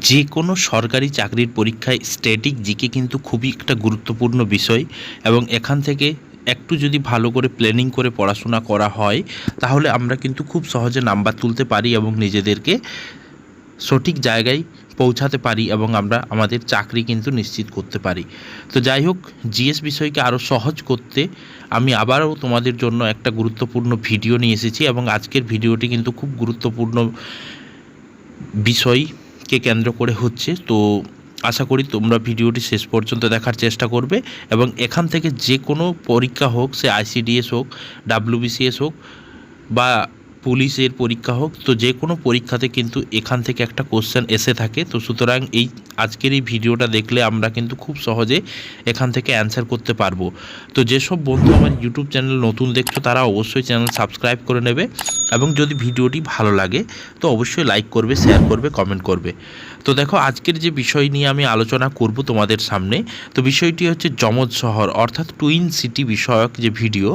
যে কোনো সরকারি চাকরির পরীক্ষায় স্ট্যাটিক জিকে কিন্তু খুবই একটা গুরুত্বপূর্ণ বিষয় এবং এখান থেকে একটু যদি ভালো করে প্ল্যানিং করে পড়াশোনা করা হয়, তাহলে আমরা কিন্তু খুব সহজে নাম্বার তুলতে পারি এবং নিজেদেরকে সঠিক জায়গায় পৌঁছাতে পারি এবং আমরা আমাদের চাকরি কিন্তু নিশ্চিত করতে পারি। তো যাই হোক জিএস বিষয়কে আরও সহজ করতে আমি আবারও তোমাদের জন্য একটা গুরুত্বপূর্ণ ভিডিও নিয়ে এসেছি এবং আজকের ভিডিওটি কিন্তু খুব গুরুত্বপূর্ণ বিষয়কে কেন্দ্র করে হচ্ছে। তো আশা করি তোমরা ভিডিওটি শেষ পর্যন্ত দেখার চেষ্টা করবে এবং এখান থেকে যে কোনো পরীক্ষা হোক, সে আইসিডিএস হোক ডাব্লিউবিসিএস হোক বা পুলিশের পরীক্ষা হোক, তো যে কোনো পরীক্ষাতে কিন্তু এখান থেকে একটা কোশ্চেন এসে থাকে। তো সুতরাং এই আজকের এই ভিডিওটা দেখলে আমরা কিন্তু খুব সহজে এখান থেকে অ্যান্সার করতে পারব। তো যেসব বন্ধু আমার ইউটিউব চ্যানেল নতুন দেখছ, তারা অবশ্যই চ্যানেল সাবস্ক্রাইব করে নেবে এবং যদি ভিডিওটি ভালো লাগে, তো অবশ্যই লাইক করবে শেয়ার করবে কমেন্ট করবে। তো দেখো, আজকের যে বিষয় নিয়ে আমি আলোচনা করব তোমাদের সামনে, তো বিষয়টি হচ্ছে যমজ শহর, অর্থাৎ টুইন সিটি বিষয়ক যে ভিডিও,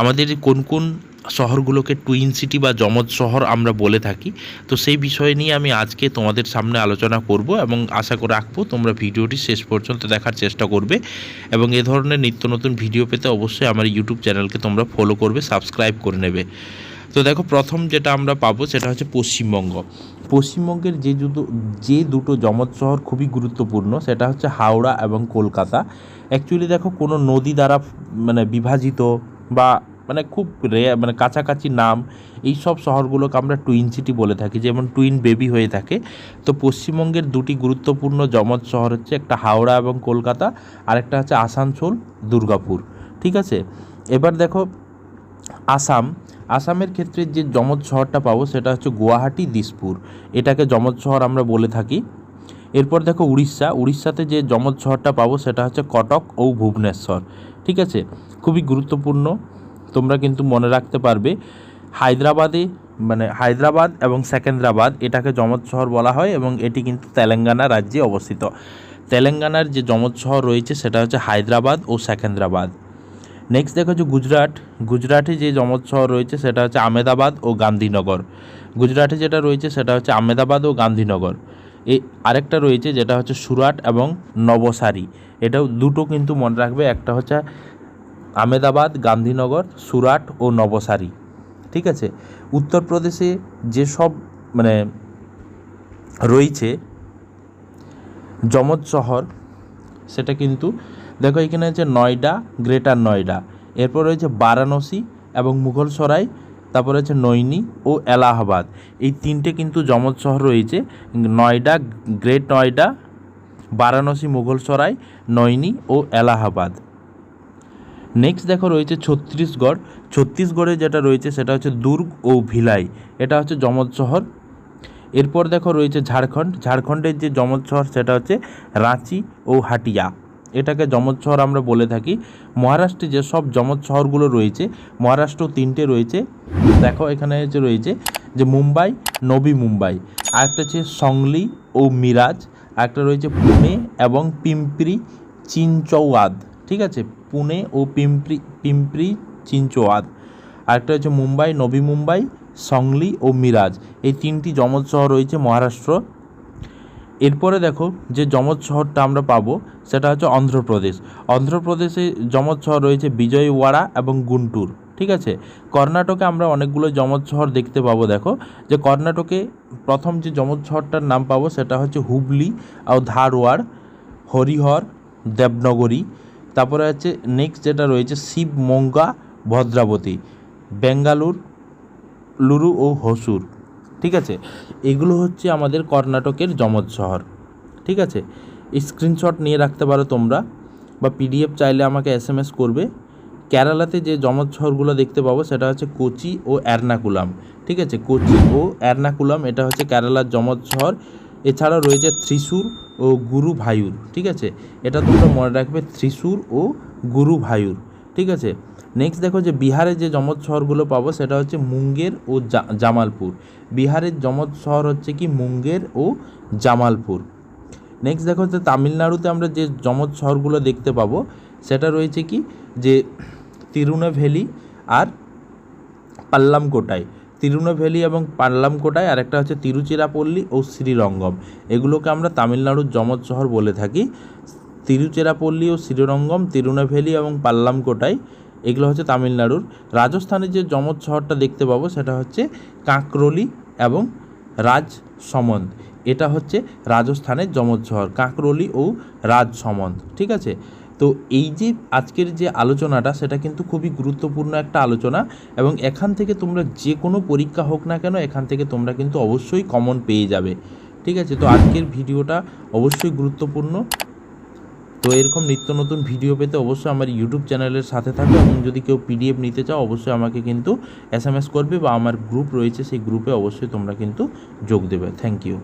আমাদের কোন কোন শহরগুলোকে টুইন সিটি বা যমজ শহর আমরা বলে থাকি। তো সেই বিষয় নিয়ে আমি আজকে তোমাদের সামনে আলোচনা করব এবং আশা করে রাখব তোমরা ভিডিওটি শেষ পর্যন্ত দেখার চেষ্টা করবে। এবং এ ধরনের নিত্য নতুন ভিডিও পেতে অবশ্যই আমার ইউটিউব চ্যানেলকে তোমরা ফলো করবে সাবস্ক্রাইব করে নেবে। তো দেখো, প্রথম যেটা আমরা পাবো সেটা হচ্ছে পশ্চিমবঙ্গ। পশ্চিমবঙ্গের যে দুটো যে দুটো যমজ শহর খুবই গুরুত্বপূর্ণ, সেটা হচ্ছে হাওড়া এবং কলকাতা। অ্যাকচুয়ালি দেখো, কোনো নদী দ্বারা মানে বিভাজিত বা মানে খুব রে মানে কাছাকাছি নাম। এই সব শহরগুলোকে আমরা টুইন সিটি বলে থাকি, যেমন টুইন বেবি হয়ে থাকে। তো পশ্চিমবঙ্গের দুটি গুরুত্বপূর্ণ যমজ শহর হচ্ছে একটা হাওড়া এবং কলকাতা আর একটা হচ্ছে আসানসোল, দুর্গাপুর। ঠিক আছে? এবার দেখো, আসাম। আসামের ক্ষেত্রে যে যমজ শহরটা পাবো সেটা হচ্ছে গুয়াহাটি, দিসপুর। এটাকে যমজ শহর আমরা বলে থাকি। এরপর দেখো উড়িষ্যা। উড়িষ্যাতে যে যমজ শহরটা পাবো সেটা হচ্ছে কটক ও ভুবনেশ্বর। ঠিক আছে? খুবই গুরুত্বপূর্ণ। তোমরা কিন্তু মনে রাখতে পারবে, হায়দ্রাবাদে মানে হায়দ্রাবাদ এবং সেকেন্দ্রাবাদ এটাকে যমজ শহর বলা হয় এবং এটি কিন্তু তেলেঙ্গানা রাজ্যে অবস্থিত। তেলেঙ্গানার যে যমজ শহর রয়েছে সেটা হচ্ছে হায়দ্রাবাদ ও সেকেন্দ্রাবাদ। নেক্সট দেখো হচ্ছে গুজরাট। গুজরাটে যে যমজ শহর রয়েছে সেটা হচ্ছে আমেদাবাদ ও গান্ধীনগর। গুজরাটে যেটা রয়েছে সেটা হচ্ছে আমেদাবাদ ও গান্ধীনগর। এই আরেকটা রয়েছে যেটা হচ্ছে সুরাট এবং নবসারি। এটাও দুটো কিন্তু মনে রাখবে, একটা হচ্ছে আমেদাবাদ গান্ধীনগর, সুরাট ও নবসারি। ঠিক আছে? উত্তরপ্রদেশে যেসব মানে রয়েছে যমজ শহর, সেটা কিন্তু, দেখো এখানে হচ্ছে নয়ডা, গ্রেটার নয়ডা। এরপর রয়েছে বারাণসী এবং মুঘলসরাই, তারপর হচ্ছে নৈনি ও এলাহাবাদ। এই তিনটে কিন্তু যমজ শহর রয়েছে। নয়ডা, গ্রেট নয়ডা, বারাণসী, মুঘলসরাই, নৈনি ও এলাহাবাদ। নেক্সট দেখো রয়েছে ছত্তিশগড়। ছত্তিশগড়ে যেটা রয়েছে সেটা হচ্ছে দুর্গ ও ভিলাই। এটা হচ্ছে যমজ শহর। এরপর দেখো রয়েছে ঝাড়খণ্ড। ঝাড়খণ্ডের যে যমজ শহর সেটা হচ্ছে রাঁচি ও হাটিয়া। এটাকে যমজ শহর আমরা বলে থাকি। মহারাষ্ট্রে যে সব যমজ শহরগুলো রয়েছে, মহারাষ্ট্র তিনটে রয়েছে। দেখো এখানে যে রয়েছে যে মুম্বাই, নবী মুম্বাই। আরেকটা হচ্ছে সংলি ও মিরাজ। আরেকটা রয়েছে পুনে এবং পিম্পরি, চিনচৌয়াদ। ঠিক আছে? পুনে ও পিম্পরি পিম্পরি, চিনচৌয়াদ। আরেকটা হচ্ছে মুম্বাই, নবী মুম্বাই, সংলি ও মিরাজ। এই তিনটি যমজ শহর রয়েছে মহারাষ্ট্র। এরপরে দেখো যে যমজ শহরটা আমরা পাবো, সেটা হচ্ছে অন্ধ্রপ্রদেশ। অন্ধ্রপ্রদেশে যমজ শহর রয়েছে বিজয়ওয়াড়া এবং গুন্টুর, ঠিক আছে? কর্ণাটকে আমরা অনেকগুলো যমজ শহর দেখতে পাবো, দেখো। যে কর্ণাটকে প্রথম যে যমজ শহরটার নাম পাবো, সেটা হচ্ছে হুবলি ও ধারওয়াড়, হরিহর, দেবনগরী। তারপরে হচ্ছে নেক্সট যেটা রয়েছে শিবমঙ্গা ভদ্রাবতী, বেঙ্গালুর, লুরু ও হসুর, ঠিক আছে? এগুলো হচ্ছে আমাদের কর্ণাটকের যমজ শহর, ঠিক আছে? স্ক্রিনশট নিয়ে রাখতে পারো তোমরা, বা পিডিএফ চাইলে আমাকে এস করবে। কেরালাতে যে যমজ শহরগুলো দেখতে পাবো, সেটা হচ্ছে কোচি ও এর্নাকুলাম, ঠিক আছে? কোচি ও এর্নাকুলাম, এটা হচ্ছে কেরালার যমজ শহর। এছাড়াও রয়েছে ত্রিশূর ও গুরুভায়ুর ঠিক আছে? এটা তোমরা মনে রাখবে, ত্রিশূর ও গুরুভায়ুর ঠিক আছে? নেক্সট দেখো যে বিহারে যে যমজ শহরগুলো পাবো, সেটা হচ্ছে মুঙ্গের ও জামালপুর। বিহারের যমজ শহর হচ্ছে কি মুঙ্গের ও জামালপুর। নেক্সট দেখো যে তামিলনাড়ুতে আমরা যে যমজ শহরগুলো দেখতে পাবো, সেটা রয়েছে কি? যে তিরুনেভেলি আর পাল্লামকোটাই। তিরুনেভেলি এবং পাল্লামকোটায় আর একটা হচ্ছে তিরুচিরাপল্লী ও শ্রীরঙ্গম। এগুলোকে আমরা তামিলনাড়ুর যমজ শহর বলে থাকি। তিরুচিরাপল্লী ও শ্রীরঙ্গম তিরুনেভেলি এবং পাল্লামকোটায় এগুলো হচ্ছে তামিলনাড়ুর। রাজস্থানের যে যমজ শহরটা দেখতে পাবো, সেটা হচ্ছে কাঁকরোলি এবং রাজসমন্দ। এটা হচ্ছে রাজস্থানের যমজ শহর, কাঁকরোলি ও রাজসমন্দ, ঠিক আছে? তো এই যে আজকের যে আলোচনাটা, সেটা কিন্তু খুবই গুরুত্বপূর্ণ একটা আলোচনা এবং এখান থেকে তোমরা যে কোনো পরীক্ষা হোক না কেন, এখান থেকে তোমরা কিন্তু অবশ্যই কমন পেয়ে যাবে। ঠিক আছে? তো আজকের ভিডিওটা অবশ্যই গুরুত্বপূর্ণ। তো এরকম নিত্য নতুন ভিডিও পেতে অবশ্যই আমার ইউটিউব চ্যানেলের সাথে থাকবে এবং যদি কেউ পিডিএফ নিতে চাও, অবশ্যই আমাকে কিন্তু এস করবে বা আমার গ্রুপ রয়েছে, সেই গ্রুপে অবশ্যই তোমরা কিন্তু যোগ দেবে। Thank you